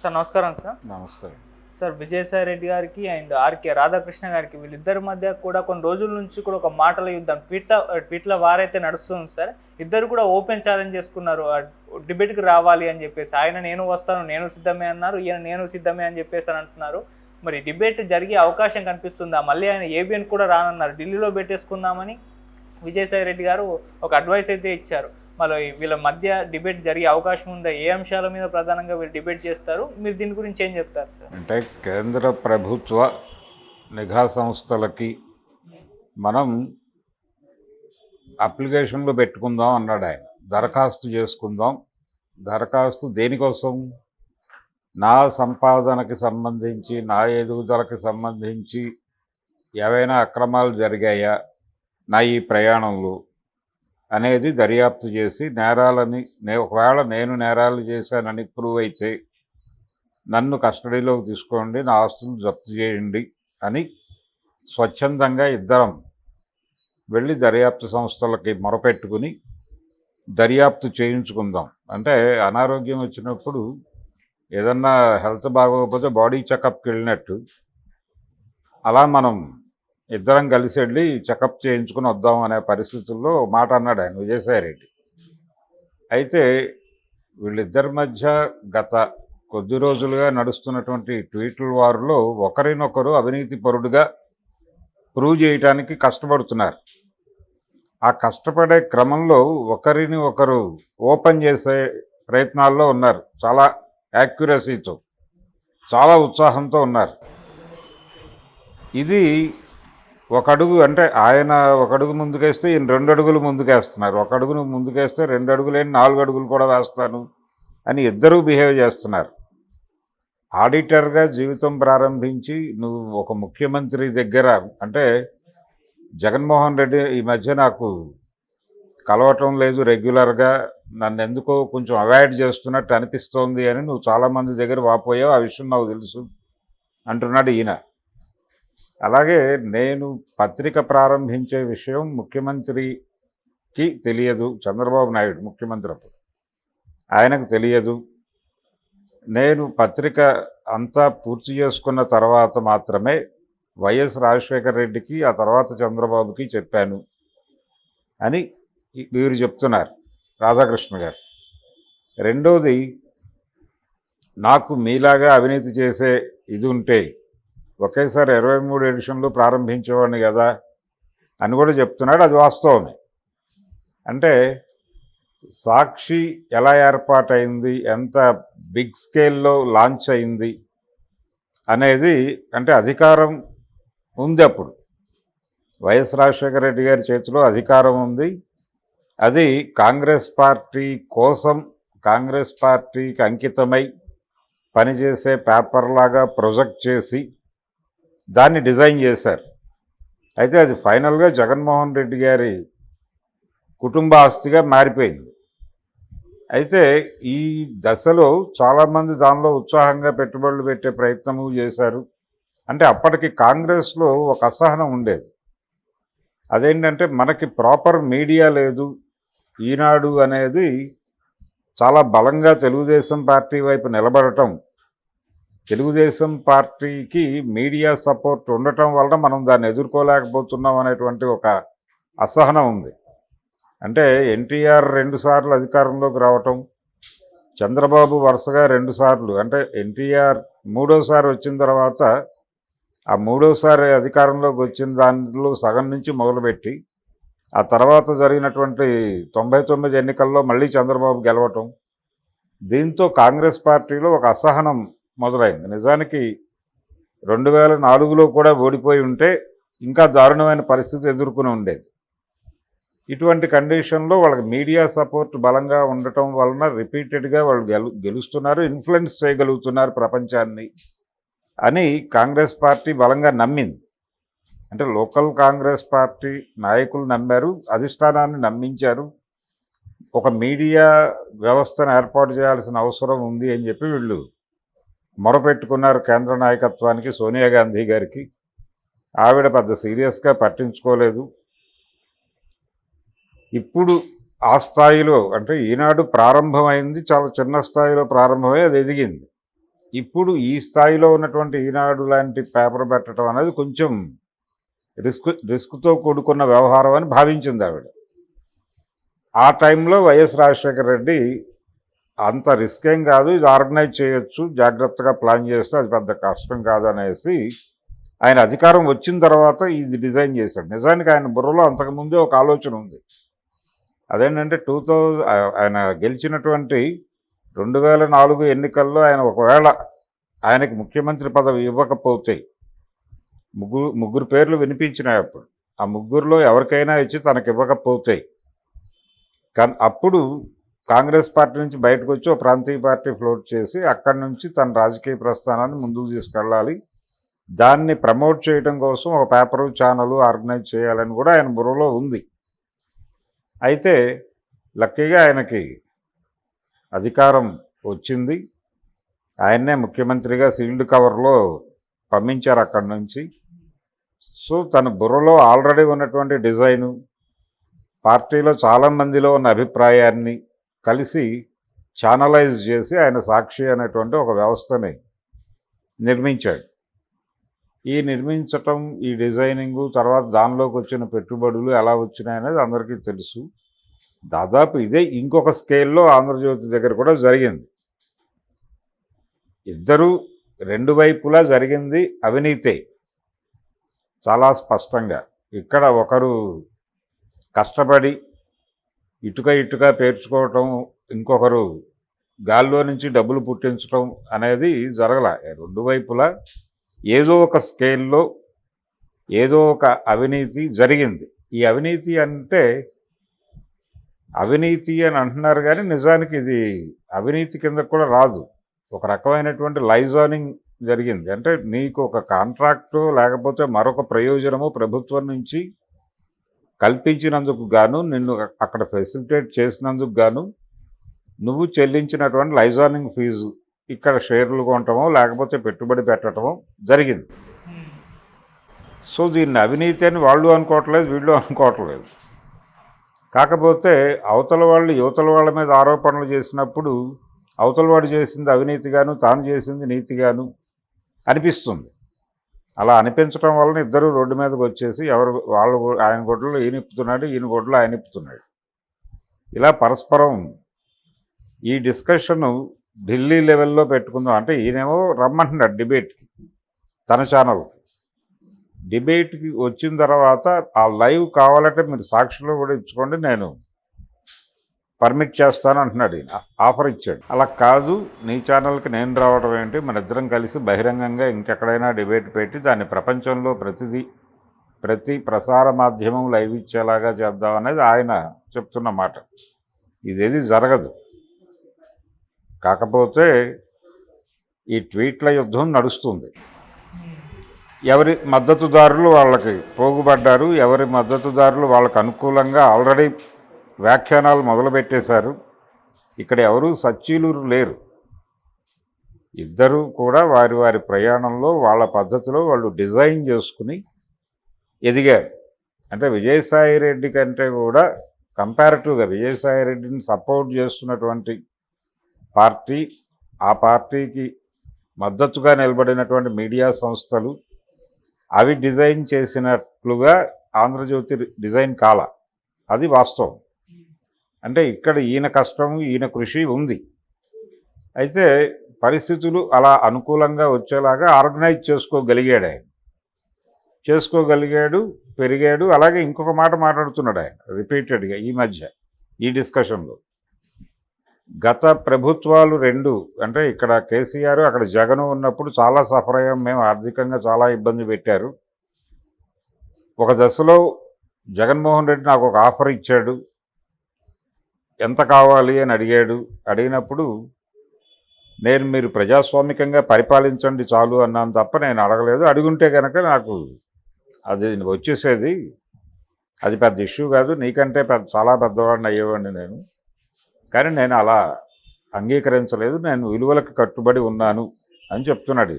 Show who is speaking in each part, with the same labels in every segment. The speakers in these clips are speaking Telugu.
Speaker 1: సార్ నమస్కారం సార్.
Speaker 2: నమస్తే.
Speaker 1: సార్ విజయసాయి రెడ్డి గారికి అండ్ ఆర్కే రాధాకృష్ణ గారికి వీళ్ళిద్దరి మధ్య కూడా కొన్ని రోజుల నుంచి కూడా ఒక మాటల యుద్ధం ట్విట్ల ట్విట్ల వారైతే నడుస్తుంది సార్. ఇద్దరు కూడా ఓపెన్ ఛాలెంజ్ చేసుకున్నారు. డిబేట్కి రావాలి అని చెప్పేసి ఆయన నేను వస్తాను నేను సిద్ధమే అన్నారు ఈయన నేను సిద్ధమే అని చెప్పేసి అని అంటున్నారు. మరి డిబేట్ జరిగే అవకాశం కనిపిస్తుందా? మళ్ళీ ఆయన ఏబిఎన్ కూడా రానన్నారు. ఢిల్లీలో పెట్టేసుకుందామని విజయసాయి రెడ్డి గారు ఒక అడ్వైస్ అయితే ఇచ్చారు. మరి వీళ్ళ మధ్య డిబేట్ జరిగే అవకాశం ఉందా? ఏ అంశాల మీద ప్రధానంగా వీళ్ళు డిబేట్ చేస్తారు? మీరు దీని గురించి ఏం చెప్తారు సార్?
Speaker 2: అంటే కేంద్ర ప్రభుత్వ నిఘా సంస్థలకి మనం అప్లికేషన్లు పెట్టుకుందాం అన్నాడు ఆయన. దరఖాస్తు చేసుకుందాం. దరఖాస్తు దేనికోసం? నా సంపాదనకి సంబంధించి నా ఎదుగుదలకి సంబంధించి ఏవైనా అక్రమాలు జరిగాయా? నా ఈ ప్రయాణంలో అనేది దర్యాప్తు చేసి నేరాలని నే ఒకవేళ నేను నేరాలు చేశానని ప్రూవ్ అయితే నన్ను కస్టడీలోకి తీసుకోండి నా ఆస్తులు జప్తు చేయండి అని స్వచ్ఛందంగా ఇద్దరం వెళ్ళి దర్యాప్తు సంస్థలకి మొరపెట్టుకుని దర్యాప్తు చేయించుకుందాం. అంటే అనారోగ్యం వచ్చినప్పుడు ఏదన్నా హెల్త్ బాగోకపోతే బాడీ చెకప్కి వెళ్ళినట్టు అలా మనం ఇద్దరం కలిసి వెళ్ళి చెకప్ చేయించుకుని వద్దాం అనే పరిస్థితుల్లో మాట అన్నాడు ఆయన విజయసాయి రెడ్డి అయితే వీళ్ళిద్దరి మధ్య గత కొద్ది రోజులుగా నడుస్తున్నటువంటి ట్వీట్ల వారిలో ఒకరినొకరు అవినీతి పరుడుగా ప్రూవ్ చేయటానికి కష్టపడుతున్నారు. ఆ కష్టపడే క్రమంలో ఒకరిని ఒకరు ఓపెన్ చేసే ప్రయత్నాల్లో ఉన్నారు. చాలా యాక్యురసీతో చాలా ఉత్సాహంతో ఉన్నారు. ఇది ఒక అడుగు అంటే ఆయన ఒక అడుగు ముందుకేస్తే ఈయన రెండు అడుగులు ముందుకేస్తున్నారు. ఒక అడుగును ముందుకేస్తే రెండు అడుగులేని నాలుగు అడుగులు కూడా వేస్తాను అని ఇద్దరూ బిహేవ్ చేస్తున్నారు. ఆడిటర్గా జీవితం ప్రారంభించి నువ్వు ఒక ముఖ్యమంత్రి దగ్గర అంటే జగన్మోహన్ రెడ్డి ఈ మధ్య నాకు కలవటం లేదు రెగ్యులర్గా. నన్ను ఎందుకో కొంచెం అవాయిడ్ చేస్తున్నట్టు అనిపిస్తోంది అని నువ్వు చాలామంది దగ్గర వాపోయావు. ఆ విషయం నాకు తెలుసు అంటున్నాడు ఈయన. అలాగే నేను పత్రిక ప్రారంభించే విషయం ముఖ్యమంత్రికి తెలియదు చంద్రబాబు నాయుడు ముఖ్యమంత్రి అప్పుడు ఆయనకు తెలియదు. నేను పత్రిక అంతా పూర్తి చేసుకున్న తర్వాత మాత్రమే వైఎస్ రాజశేఖర రెడ్డికి ఆ తర్వాత చంద్రబాబుకి చెప్పాను అని వీరు చెప్తున్నారు రాధాకృష్ణ గారు. రెండోది నాకు మీలాగా అవినీతి చేసే ఇది ఉంటే ఒకేసారి ఇరవై మూడు ఎడిషన్లు ప్రారంభించేవాడిని కదా అని కూడా చెప్తున్నాడు. అది వాస్తవమే. అంటే సాక్షి ఎలా ఏర్పాటైంది? ఎంత బిగ్ స్కేల్లో లాంచ్ అయింది? అనేది అంటే అధికారం ఉంది అప్పుడు. వైఎస్ రాజశేఖర రెడ్డి గారి చేతిలో అధికారం ఉంది. అది కాంగ్రెస్ పార్టీ కోసం కాంగ్రెస్ పార్టీకి అంకితమై పనిచేసే పేపర్లాగా ప్రొజెక్ట్ చేసి దాన్ని డిజైన్ చేశారు. అయితే అది ఫైనల్గా జగన్మోహన్ రెడ్డి గారి కుటుంబ ఆస్తిగా మారిపోయింది. అయితే ఈ దశలో చాలామంది దానిలో ఉత్సాహంగా పెట్టుబడులు పెట్టే ప్రయత్నము చేశారు. అంటే అప్పటికి కాంగ్రెస్లో ఒక అసహనం ఉండేది. అదేంటంటే మనకి ప్రాపర్ మీడియా లేదు. ఈనాడు అనేది చాలా బలంగా తెలుగుదేశం పార్టీ వైపు నిలబడటం తెలుగుదేశం పార్టీకి మీడియా సపోర్ట్ ఉండటం వలన మనం దాన్ని ఎదుర్కోలేకపోతున్నాం అనేటువంటి ఒక అసహనం ఉంది. అంటే ఎన్టీఆర్ రెండుసార్లు అధికారంలోకి రావటం చంద్రబాబు వరుసగా రెండుసార్లు అంటే ఎన్టీఆర్ మూడోసారి వచ్చిన తర్వాత ఆ మూడోసారి అధికారంలోకి వచ్చిన దానిలో సగం నుంచి మొదలుపెట్టి ఆ తర్వాత జరిగినటువంటి తొంభై తొమ్మిది ఎన్నికల్లో మళ్ళీ చంద్రబాబు గెలవటం దీంతో కాంగ్రెస్ పార్టీలో ఒక అసహనం మొదలైంది. నిజానికి రెండు వేల నాలుగులో కూడా ఓడిపోయి ఉంటే ఇంకా దారుణమైన పరిస్థితి ఎదుర్కొని ఉండేది. ఇటువంటి కండిషన్లో వాళ్ళకి మీడియా సపోర్ట్ బలంగా ఉండటం వలన రిపీటెడ్గా వాళ్ళు గెలు గెలుస్తున్నారు ఇన్ఫ్లుయెన్స్ చేయగలుగుతున్నారు ప్రపంచాన్ని అని కాంగ్రెస్ పార్టీ బలంగా నమ్మింది. అంటే లోకల్ కాంగ్రెస్ పార్టీ నాయకులు నమ్మారు అధిష్టానాన్ని నమ్మించారు. ఒక మీడియా వ్యవస్థను ఏర్పాటు చేయాల్సిన అవసరం ఉంది అని చెప్పి వీళ్ళు మొరపెట్టుకున్నారు కేంద్ర నాయకత్వానికి సోనియా గాంధీ గారికి. ఆవిడ పెద్ద సీరియస్గా పట్టించుకోలేదు. ఇప్పుడు ఆ స్థాయిలో అంటే ఈనాడు ప్రారంభమైంది చాలా చిన్న స్థాయిలో ప్రారంభమై అది ఎదిగింది. ఇప్పుడు ఈ స్థాయిలో ఉన్నటువంటి ఈనాడు లాంటి పేపర్ పెట్టడం అనేది కొంచెం రిస్క్ రిస్క్తో కూడుకున్న వ్యవహారం అని భావించింది ఆవిడ. ఆ టైంలో వైఎస్ రాజశేఖర రెడ్డి అంత రిస్క్ ఏం కాదు ఇది ఆర్గనైజ్ చేయొచ్చు జాగ్రత్తగా ప్లాన్ చేస్తే అది పెద్ద కష్టం కాదు అనేసి ఆయన అధికారం వచ్చిన తర్వాత ఇది డిజైన్ చేశాడు. నిజానికి ఆయన బుర్రలో అంతకుముందే ఒక ఆలోచన ఉంది. అదేంటంటే టూ థౌజండ్ ఆయన గెలిచినటువంటి రెండు వేల నాలుగు ఎన్నికల్లో ఆయన ఒకవేళ ఆయనకి ముఖ్యమంత్రి పదవి ఇవ్వకపోతే ముగ్గురు ముగ్గురు పేర్లు వినిపించినాయి అప్పుడు. ఆ ముగ్గురులో ఎవరికైనా ఇచ్చి తనకి ఇవ్వకపోతే. కానీ అప్పుడు కాంగ్రెస్ పార్టీ నుంచి బయటకు వచ్చి ఒక ప్రాంతీయ పార్టీ ఫ్లోట్ చేసి అక్కడి నుంచి తన రాజకీయ ప్రస్థానాన్ని ముందుకు తీసుకెళ్ళాలి. దాన్ని ప్రమోట్ చేయడం కోసం ఒక పేపరు ఛానల్ ఆర్గనైజ్ చేయాలని కూడా ఆయన బుర్రలో ఉంది. అయితే లక్కీగా ఆయనకి అధికారం వచ్చింది. ఆయన్నే ముఖ్యమంత్రిగా సీల్డ్ కవర్లో పంపించారు అక్కడి నుంచి. సో తన బుర్రలో ఆల్రెడీ ఉన్నటువంటి డిజైను పార్టీలో చాలామందిలో ఉన్న అభిప్రాయాన్ని కలిసి ఛానలైజ్ చేసి ఆయన సాక్షి అనేటువంటి ఒక వ్యవస్థని నిర్మించాడు. ఈ నిర్మించటం ఈ డిజైనింగు తర్వాత దానిలోకి వచ్చిన పెట్టుబడులు ఎలా వచ్చినాయి అనేది అందరికీ తెలుసు. దాదాపు ఇదే ఇంకొక స్కేల్లో ఆంధ్రజ్యోతి దగ్గర కూడా జరిగింది. ఇద్దరు రెండు వైపులా జరిగింది అవినీతే. చాలా స్పష్టంగా. ఇక్కడ ఒకరు కష్టపడి ఇటుక ఇటుక పేర్చుకోవటం ఇంకొకరు గాల్లో నుంచి డబ్బులు పుట్టించడం అనేది జరగల. రెండు వైపులా ఏదో ఒక స్కేల్లో ఏదో ఒక అవినీతి జరిగింది. ఈ అవినీతి అంటే అవినీతి అని అంటున్నారు కానీ నిజానికి ఇది అవినీతి కింద కూడా రాదు. ఒక రకమైనటువంటి లైజానింగ్ జరిగింది. అంటే నీకు ఒక కాంట్రాక్టు లేకపోతే మరొక ప్రయోజనము ప్రభుత్వం నుంచి కల్పించినందుకు గాను నిన్ను అక్కడ ఫెసిలిటేట్ చేసినందుకు గాను నువ్వు చెల్లించినటువంటి లైజానింగ్ ఫీజు ఇక్కడ షేర్లు కొనటమో లేకపోతే పెట్టుబడి పెట్టడమో జరిగింది. సో దీన్ని అవినీతి అని వాళ్ళు అనుకోవట్లేదు వీళ్ళు అనుకోవట్లేదు. కాకపోతే అవతల వాళ్ళు యువతల వాళ్ళ మీద ఆరోపణలు చేసినప్పుడు అవతల వాడు చేసింది అవినీతిగాను తాను చేసింది నీతిగాను అనిపిస్తుంది. అలా అనిపించడం వలన ఇద్దరు రోడ్డు మీదకి వచ్చేసి ఎవరు వాళ్ళు ఆయన గొడ్లు ఈయన ఇప్పుతున్నాడు ఈయన గొడ్లు ఆయన ఇప్పుతున్నాడు. ఇలా పరస్పరం ఈ డిస్కషను ఢిల్లీ లెవెల్లో పెట్టుకుందాం. అంటే ఈయనేమో రమ్మంటున్నాడు డిబేట్కి తన ఛానల్కి. డిబేట్కి వచ్చిన తర్వాత ఆ లైవ్ కావాలంటే మీరు సాక్షులు కూడా ఇచ్చుకోండి. నేను పర్మిట్ చేస్తాను అంటున్నాడు ఈయన. ఆఫర్ ఇచ్చాడు. అలా కాదు నీ ఛానల్కి నేను రావడం ఏంటి? మన ఇద్దరం కలిసి బహిరంగంగా ఇంకెక్కడైనా డిబేట్ పెట్టి దాన్ని ప్రపంచంలో ప్రతిదీ ప్రతి ప్రసార మాధ్యమం లైవ్ ఇచ్చేలాగా చేద్దాం అనేది ఆయన చెప్తున్న మాట. ఇదేది జరగదు. కాకపోతే ఈ ట్వీట్ల యుద్ధం నడుస్తుంది. ఎవరి మద్దతుదారులు వాళ్ళకి పోగుపడ్డారు ఎవరి మద్దతుదారులు వాళ్ళకు అనుకూలంగా ఆల్రెడీ వ్యాఖ్యానాలు మొదలుపెట్టేశారు. ఇక్కడ ఎవరు సచ్చీలురు లేరు. ఇద్దరూ కూడా వారి వారి ప్రయాణంలో వాళ్ళ పద్ధతిలో వాళ్ళు డిజైన్ చేసుకుని ఎదిగారు. అంటే విజయసాయి రెడ్డి కంటే కూడా కంపారిటివ్గా విజయసాయి రెడ్డిని సపోర్ట్ చేస్తున్నటువంటి పార్టీ ఆ పార్టీకి మద్దతుగా నిలబడినటువంటి మీడియా సంస్థలు అవి డిజైన్ చేసినట్లుగా ఆంధ్రజ్యోతి డిజైన్ కాల. అది వాస్తవం. అంటే ఇక్కడ ఈయన కష్టం ఈయన కృషి ఉంది. అయితే పరిస్థితులు అలా అనుకూలంగా వచ్చేలాగా ఆర్గనైజ్ చేసుకోగలిగాడు ఆయన. చేసుకోగలిగాడు పెరిగాడు అలాగే ఇంకొక మాట మాట్లాడుతున్నాడు ఆయన రిపీటెడ్గా ఈ మధ్య ఈ డిస్కషన్లో. గత ప్రభుత్వాలు రెండు అంటే ఇక్కడ కేసీఆర్ అక్కడ జగన్ ఉన్నప్పుడు చాలా సఫర్ అయ్యాం మేము ఆర్థికంగా చాలా ఇబ్బంది పెట్టారు. ఒక దశలో జగన్మోహన్ రెడ్డి నాకు ఒక ఆఫర్ ఇచ్చాడు ఎంత కావాలి అని అడిగాడు. అడిగినప్పుడు నేను మీరు ప్రజాస్వామికంగా పరిపాలించండి చాలు అన్నాను తప్ప నేను అడగలేదు. అడుగుంటే కనుక నాకు అది వచ్చేసేది. అది పెద్ద ఇష్యూ కాదు. నీకంటే పెద్ద చాలా పెద్దవాడిని అయ్యేవాడిని నేను. కానీ నేను అలా అంగీకరించలేదు. నేను విలువలకు కట్టుబడి ఉన్నాను అని చెప్తున్నాడు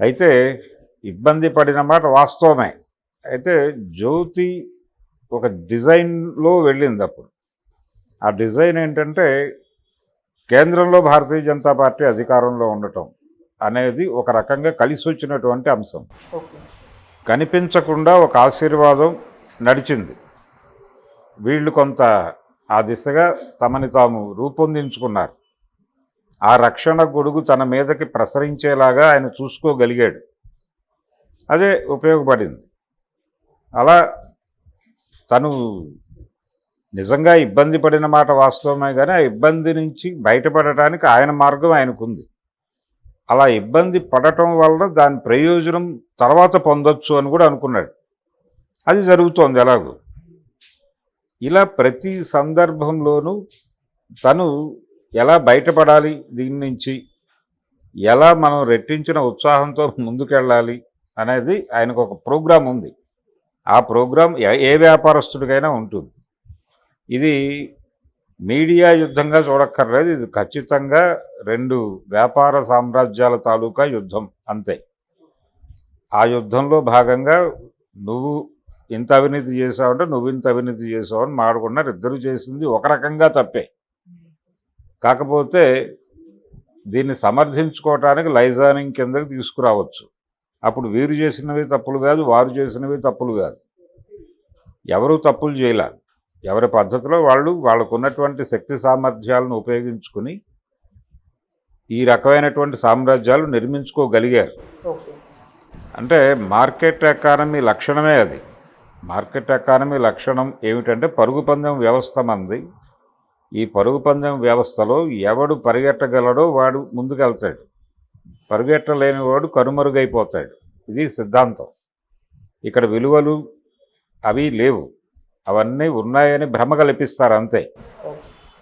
Speaker 2: అయితే ఇబ్బంది పడిన మాట వాస్తవమే. అయితే జ్యోతి ఒక డిజైన్లో వెళ్ళింది అప్పుడు. ఆ డిజైన్ ఏంటంటే కేంద్రంలో భారతీయ జనతా పార్టీ అధికారంలో ఉండటం అనేది ఒక రకంగా కలిసి వచ్చినటువంటి అంశం. కనిపించకుండా ఒక ఆశీర్వాదం నడిచింది. వీళ్ళు కొంత ఆ దిశగా తమని తాము రూపొందించుకున్నారు. ఆ రక్షణ గొడుగు తన మీదకి ప్రసరించేలాగా ఆయన చూసుకోగలిగాడు. అదే ఉపయోగపడింది. అలా తను నిజంగా ఇబ్బంది పడిన మాట వాస్తవమే కానీ ఆ ఇబ్బంది నుంచి బయటపడటానికి ఆయన మార్గం ఆయనకుంది. అలా ఇబ్బంది పడటం వల్ల దాని ప్రయోజనం తర్వాత పొందొచ్చు అని కూడా అనుకున్నాడు. అది జరుగుతోంది ఎలాగో. ఇలా ప్రతి సందర్భంలోనూ తను ఎలా బయటపడాలి దీని నుంచి ఎలా మనం రెట్టించిన ఉత్సాహంతో ముందుకెళ్ళాలి అనేది ఆయనకు ఒక ప్రోగ్రాం ఉంది ఆ ప్రోగ్రాం ఏ- వ్యాపారస్తుడికైనా ఉంటుంది. ఇది మీడియా యుద్ధంగా చూడక్కర్లేదు. ఇది ఖచ్చితంగా రెండు వ్యాపార సామ్రాజ్యాల తాలూకా యుద్ధం అంతే. ఆ యుద్ధంలో భాగంగా నువ్వు ఇంత అవినీతి చేసావంటే నువ్వు ఇంత అవినీతి చేసావు అని మాడుకున్నారు. ఇద్దరు చేసింది ఒక రకంగా తప్పే. కాకపోతే దీన్ని సమర్థించుకోవటానికి లైజానింగ్ కిందకి తీసుకురావచ్చు. అప్పుడు వీరు చేసినవి తప్పులు కాదు వారు చేసినవి తప్పులు కాదు. ఎవరు తప్పులు చేయలే? ఎవరి పద్ధతిలో వాళ్ళు వాళ్ళకు ఉన్నటువంటి శక్తి సామర్థ్యాలను ఉపయోగించుకుని ఈ రకమైనటువంటి సామ్రాజ్యాలు నిర్మించుకోగలిగారు. అంటే మార్కెట్ ఎకానమీ లక్షణమే అది. మార్కెట్ ఎకానమీ లక్షణం ఏమిటంటే పరుగు పందెం వ్యవస్థ మంది. ఈ పరుగు పందెం వ్యవస్థలో ఎవడు పరిగెట్టగలడో వాడు ముందుకెళ్తాడు. పరిగెట్టలేని వాడు కనుమరుగైపోతాడు. ఇది సిద్ధాంతం. ఇక్కడ విలువలు అవి లేవు. అవన్నీ ఉన్నాయని భ్రమ కల్పిస్తారు అంతే.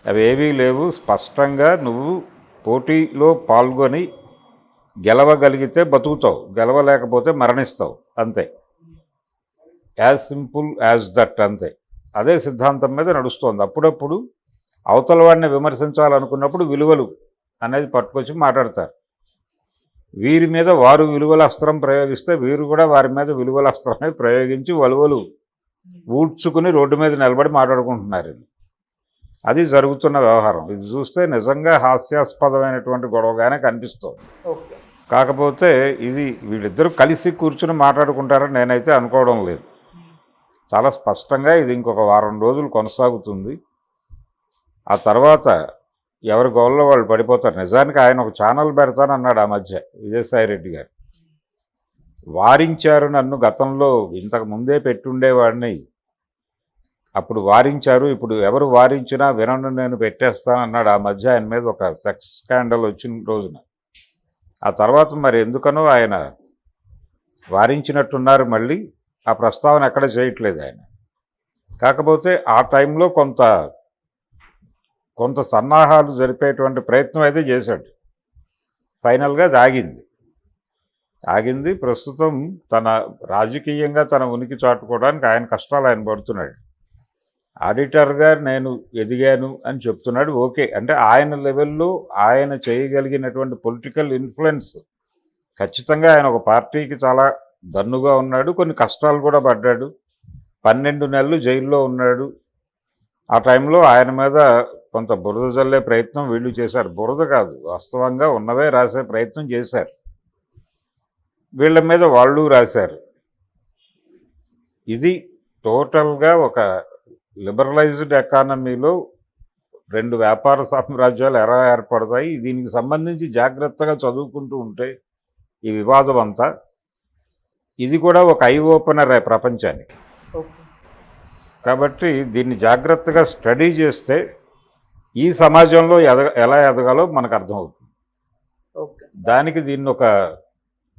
Speaker 2: అవి ఏవీ లేవు. స్పష్టంగా నువ్వు పోటీలో పాల్గొని గెలవగలిగితే బతుకుతావు. గెలవలేకపోతే మరణిస్తావు. అంతే. యాజ్ సింపుల్ యాజ్ దట్ అంతే. అదే సిద్ధాంతం మీద నడుస్తోంది. అప్పుడప్పుడు అవతల వాడిని విమర్శించాలనుకున్నప్పుడు విలువలు అనేది పట్టుకొచ్చి మాట్లాడతారు. వీరి మీద వారు విలువల అస్త్రం ప్రయోగిస్తే వీరు కూడా వారి మీద విలువల అస్త్రమే ప్రయోగించి వలువలు ఊడ్చుకుని రోడ్డు మీద నిలబడి మాట్లాడుకుంటున్నారు అది జరుగుతున్న వ్యవహారం. ఇది చూస్తే నిజంగా హాస్యాస్పదమైనటువంటి గొడవగానే కనిపిస్తుంది. కాకపోతే ఇది వీళ్ళిద్దరూ కలిసి కూర్చుని మాట్లాడుకుంటారని నేనైతే అనుకోవడం లేదు. చాలా స్పష్టంగా ఇది ఇంకొక వారం రోజులు కొనసాగుతుంది. ఆ తర్వాత ఎవరి గోల్లో వాళ్ళు పడిపోతారు. నిజానికి ఆయన ఒక ఛానల్ పెడతానన్నాడు ఆ మధ్య విజయసాయి రెడ్డి గారు. వారించారు నన్ను గతంలో ఇంతకు ముందే పెట్టుండేవాడిని. అప్పుడు వారించారు ఇప్పుడు ఎవరు వారించినా వినను నేను పెట్టేస్తానన్నాడు ఆ మధ్య ఆయన మీద ఒక సెక్స్ స్కాండల్ వచ్చిన రోజున. ఆ తర్వాత మరి ఎందుకనో ఆయన వారించినట్టున్నారు మళ్ళీ. ఆ ప్రస్తావన ఎక్కడ చేయట్లేదు ఆయన. కాకపోతే ఆ టైంలో కొంత కొంత సన్నాహాలు జరిపేటువంటి ప్రయత్నం అయితే చేశాడు. ఫైనల్గా అది ఆగింది. ఆగింది. ప్రస్తుతం తన రాజకీయంగా తన ఉనికి చాటుకోవడానికి ఆయన కష్టాలు ఆయన పడుతున్నాడు. ఆడిటర్గా నేను ఎదిగాను అని చెప్తున్నాడు. ఓకే. అంటే ఆయన లెవెల్లో ఆయన చేయగలిగినటువంటి పొలిటికల్ ఇన్ఫ్లుయెన్స్ ఖచ్చితంగా ఆయన ఒక పార్టీకి చాలా దన్నుగా ఉన్నాడు. కొన్ని కష్టాలు కూడా పడ్డాడు. పన్నెండు నెలలు జైల్లో ఉన్నాడు. ఆ టైంలో ఆయన మీద కొంత బురద జల్లే ప్రయత్నం వీళ్ళు చేశారు. బురద కాదు వాస్తవంగా ఉన్నవే రాసే ప్రయత్నం చేశారు. వీళ్ళ మీద వాళ్ళు రాశారు. ఇది టోటల్గా ఒక లిబరలైజ్డ్ ఎకానమీలో రెండు వ్యాపార సామ్రాజ్యాలు ఎలా ఏర్పడతాయి దీనికి సంబంధించి జాగ్రత్తగా చదువుకుంటూ ఉంటే ఈ వివాదం అంతా ఇది కూడా ఒక ఐ ఓపెనర్ ప్రపంచానికి. కాబట్టి దీన్ని జాగ్రత్తగా స్టడీ చేస్తే ఈ సమాజంలో ఎదగ ఎలా ఎదగాలో మనకు అర్థమవుతుంది.
Speaker 1: ఓకే.
Speaker 2: దానికి దీన్ని ఒక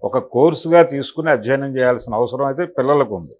Speaker 2: ఒక కోర్సుగా తీసుకుని అధ్యయనం చేయాల్సిన అవసరం అయితే పిల్లలకు ఉంది.